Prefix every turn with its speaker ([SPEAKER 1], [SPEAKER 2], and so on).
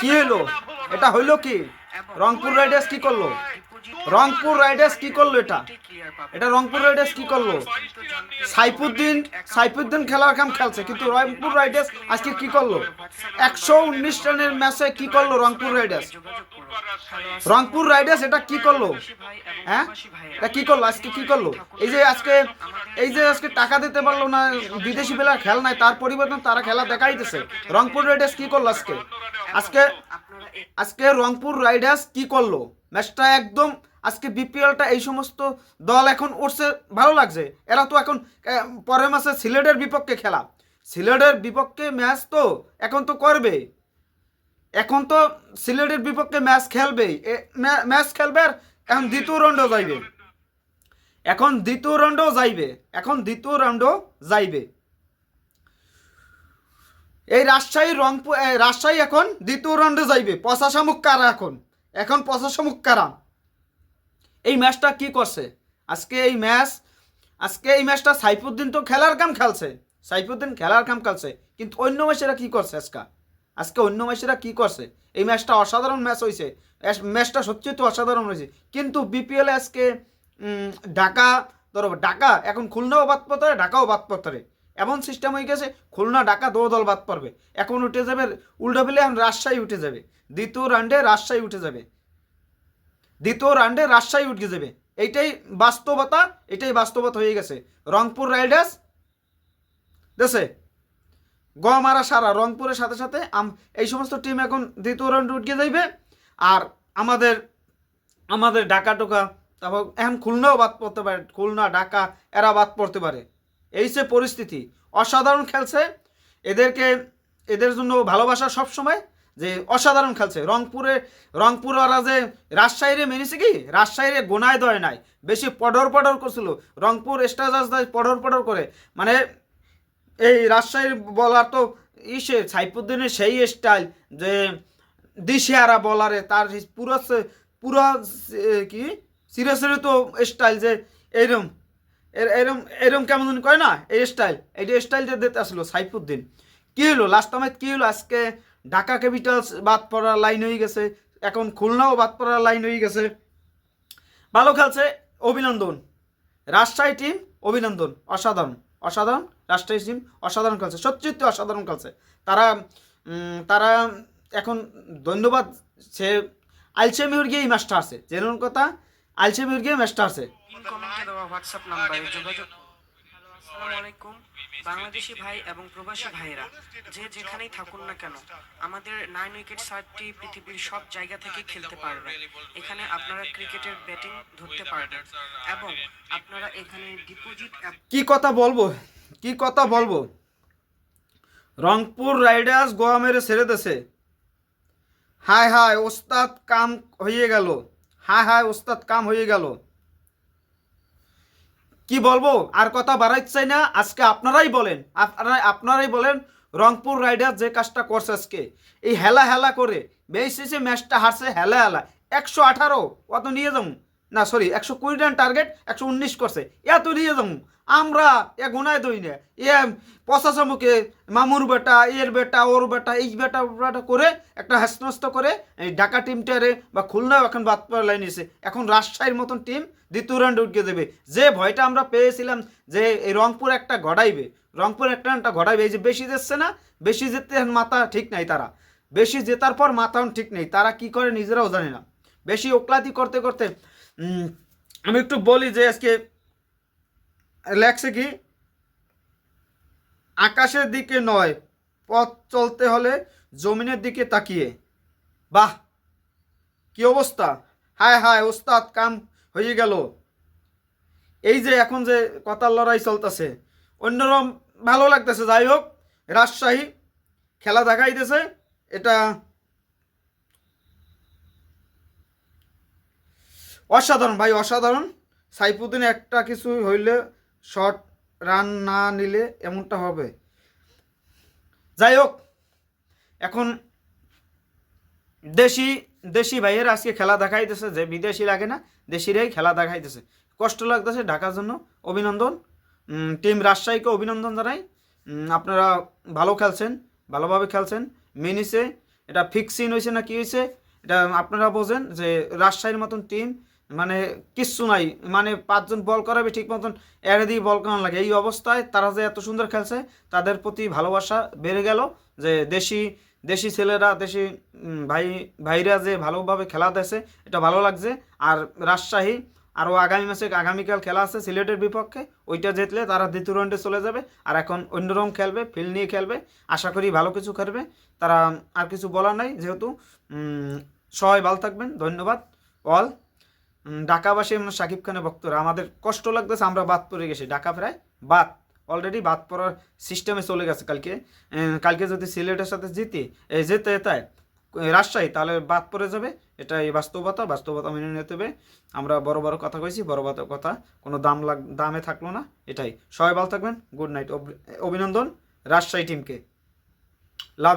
[SPEAKER 1] কি হলো? এটা হইল কি? রংপুর রাইডার্স কি করল? রংপুর রাইডার্স কি করল এটা? এটা রংপুর রাইডার্স কি করল? সাইফুদ্দিন সাইফুদ্দিন খেলার কাম খেলছে, কিন্তু রংপুর রাইডার্স আজকে কি করল? একশো উনিশ রানের ম্যাচে কি করল রংপুর রাইডার্স রংপুর রাইডার্স এটা কি করল? হ্যাঁ? এটা কি করল? আজকে কি করল? এই যে আজকে এই যে আজকে টাকা দিতে পারল না, বিদেশি প্লেয়ার খেল নাই, তার পরিবর্তে তারা খেলা দেখাইতেছে। রংপুর রাইডার্স কি করল আজকে? আজকে আজকে রংপুর রাইডার্স কি করল? ম্যাচটা একদম আজকে বিপিএলটা এই সমস্ত দল এখন উঠছে ভালো লাগছে। এরা তো এখন পরের মাসে সিলেটের বিপক্ষে খেলা। সিলেটের বিপক্ষে ম্যাচ তো এখন তো করবে। এখন তো সিলেটের বিপক্ষে ম্যাচ খেলবে। ম্যাচ খেলবে আর এখন দ্বিতীয় রাউন্ডও যাইবে। এখন দ্বিতীয় রাউন্ডও যাইবে। এখন দ্বিতীয় রাউন্ডও যাইবে। এই রাজশাহী রংপুর রাজশাহী এখন দ্বিতীয় রাউন্ডে যাইবে। পঁচাশামুখ কারা এখন? এখন পঁচাশামুখ কারা? এই ম্যাচটা কি করছে? আজকে এই ম্যাচ, আজকে এই ম্যাচটা সাইফুদ্দিন তো খেলার কাম খেলছে। সাইফুদ্দিন খেলার কাম খেলছে। কিন্তু অন্য ম্যাচেরা কি করছে আজকে? আজকে অন্য ম্যাচেরা কি করছে? এই ম্যাচটা অসাধারণ ম্যাচ হয়েছে ম্যাচটা সত্যি তো অসাধারণ হয়েছে কিন্তু বিপিএল আজকে ঢাকা, ধরো, ঢাকা এখন খুলনাও বাদ পড়তে ঢাকাও বাদ পড়তে এমন সিস্টেম হয়ে গেছে, খুলনা, ঢাকা দো দল বাদ পড়বে। এখন উঠে যাবে উল্টো পেলে এখন রাজশাহী উঠে যাবে। দ্বিতীয় রাউন্ডে রাজশাহী উঠে যাবে। দ্বিতীয় রাউন্ডে রাজশাহী উঠে যাবে। এইটাই বাস্তবতা, এটাই বাস্তবতা হয়ে গেছে। রংপুর রাইডার্স দেশে গম মারা সারা, রংপুরের সাথে সাথে এই সমস্ত টিম এখন দ্বিতীয় রাউন্ডে উঠে যাইবে। আর আমাদের আমাদের ঢাকা টোকা তারপর এখন খুলনাও বাদ পড়তে পারে, খুলনা, ঢাকা, এরা বাদ পড়তে পারে। এই যে পরিস্থিতি, অসাধারণ খেলছে। এদেরকে, এদের জন্য ভালোবাসা সব সময় যে অসাধারণ খেলছে। রংপুরে রংপুর ওরা যে রাজশাহীরে মেনেছে কি? রাজশাহীরে গোনায় দয় নাই। বেশি পডর পডর করছিল। রংপুর স্টার্স পডর পডর করে। মানে এই রাজশাহীর বলার তো ইসে, সাইফুদ্দিনের সেই স্টাইল যে দিশেহারা বলারে তার পুরো পুরো কি? সিরিয়াসলি তো স্টাইল যে এইরকম এরম এরম কেমন কয় না? এই স্টাইল এইটা স্টাইলটা দিতে আসলো সাইফুদ্দিন। কি হলো? লাস্ট টাইমে কি হলো? আজকে ঢাকা ক্যাপিটালস বাদ পড়ার লাইন হয়ে গেছে। এখন খুলনাও বাদ পড়ার লাইন হয়ে গেছে। ভালো খেলছে অভিনন্দন। রাজশাহী টিম অভিনন্দন, অসাধারণ। অসাধারণ রাজশাহী টিম অসাধারণ খেলছে। সত্যি অসাধারণ খেলছে। তারা তারা এখন ধন্যবাদ। সে আলসে মিহুর গিয়ে এই ম্যাচটা আছে যেরকম কথা আলসে মিহুর গিয়ে ম্যাচটা আছে
[SPEAKER 2] পিন হোয়াটসঅ্যাপ নাম্বারে যোগাযোগ আসসালামু আলাইকুম। বাংলাদেশি ভাই এবং প্রবাসী ভাইয়েরা যে যেখানেই থাকুন না কেন আমাদের নাইন উইকেট সার্টটি পৃথিবীর সব জায়গা থেকে খেলতে পারবেন। এখানে আপনারা ক্রিকেটের ব্যাটিং ধরতে পারবেন এবং আপনারা এখানে ডিপোজিট
[SPEAKER 1] কি কথা বলব? কি কথা বলব? রংপুর রাইডার্স গোয়া মেরে ছেড়ে দেছে হায় হায় ওস্তাদ কাম হয়ে গেল। হায় হায় ওস্তাদ, কাম হয়ে গেল। কি বলব, আর কথা বাড়াইতে চাই না, আজকে আপনারাই বলেন আপনারা আপনারাই বলেন, রংপুর রাইডার যে কাজটা করছে আজকে, এই হেলা হেলা করে বেসিসে ম্যাচটা হারছে হেলা হেলা, একশো আঠারো, অত নিয়ে যাব। না সরি একশো কুড়ি রান টার্গেট একশো উনিশ করছে। এত নিয়ে যাব আমরা এ গুনায় দই না। এ পচাশা মুখে মামুর বেটা, এর বেটা, ওর বেটা, এই বেটা বেটা করে একটা হাস্যস্ত করে এই ঢাকা টিমটারে বা খুলনাও এখন বাদ পড়া লাইন এসে এখন রাজশাহীর মতন টিম দ্বিতীয় রাউন্ডে উঠে দেবে। যে ভয়টা আমরা পেয়েছিলাম যে এই রংপুর একটা ঘটাইবে রংপুর একটা একটা ঘটাইবে এই যে বেশি যাচ্ছে না, বেশি যেতে মাথা ঠিক নাই তারা। বেশি জেতার পর মাথাও ঠিক নেই। তারা কি করে নিজেরাও জানে না। বেশি ওকলাতি করতে করতে আমি একটু বলি যে আজকে লেখছে কি? আকাশের দিকে নয়, পথ চলতে হলে জমিনের দিকে তাকিয়ে। বাহ, কি অবস্থা? হায় হায়, ওস্তাদ, কাম হয়ে গেল। এই যে এখন যে কথার লড়াই চলতেছে, অন্যরকম ভালো লাগতেছে। যাই হোক, রাজশাহী খেলা দেখাইতেছে। এটা অসাধারণ, ভাই, অসাধারণ। সাইফুদ্দিন একটা কিছু হইলে শর্ট রান না নিলে এমনটা হবে। যাই হোক, এখন দেশি দেশি ভাইয়ের আজকে খেলা দেখাইতেছে, যে বিদেশি লাগে না, দেশিরাই খেলা দেখাইতেছে। কষ্ট লাগতেছে ঢাকার জন্য। অভিনন্দন। টিম রাজশাহীকে অভিনন্দন জানাই। আপনারা ভালো খেলছেন, ভালোভাবে খেলছেন। মিনিসে এটা ফিক্সিং হয়েছে না কি হয়েছে, এটা আপনারা বোঝেন যে রাজশাহীর মতন টিম মানে কিচ্ছু নাই। মানে পাঁচজন বল করাবে ঠিক মতন, এড়ে দিয়ে বল করানো লাগে। এই অবস্থায় তারা যে এত সুন্দর খেলছে, তাদের প্রতি ভালোবাসা বেড়ে গেল যে দেশি দেশি ছেলেরা, দেশি ভাই, ভাইরা যে ভালোভাবে খেলা দিয়েছে, এটা ভালো লাগছে। আর রাজশাহী আরও আগামী মাসে আগামীকাল খেলা আছে সিলেটের বিপক্ষে, ওইটা জিতলে তারা দ্বিতীয় রাউন্ডে চলে যাবে আর এখন অন্যরকম খেলবে ফিল্ড নিয়ে খেলবে। আশা করি ভালো কিছু খেলবে তারা আর কিছু বলার নাই, যেহেতু সবাই ভালো থাকবেন। ধন্যবাদ অল ঢাকাবাসী এবং সাকিব খানের ভক্তরা, আমাদের কষ্ট লাগতেছে, আমরা বাদ পড়ে গেছি। ঢাকা প্রায় বাদ অলরেডি বাদ পড়ার সিস্টেমে চলে গেছে কালকে। কালকে যদি সিলেটের সাথে জিতি এই যেতে তাই রাজশাহী, তাহলে বাদ পড়ে যাবে। এটাই বাস্তবতা বাস্তবতা মেনে নিতে হবে। আমরা বড় বড় কথা কইছি, বড় বড় কথা, কোনো দাম লাগ, দামে থাকল না, এটাই। সবাই ভালো থাকবেন গুড নাইট অভিনন্দন, রাজশাহী টিমকে লাভ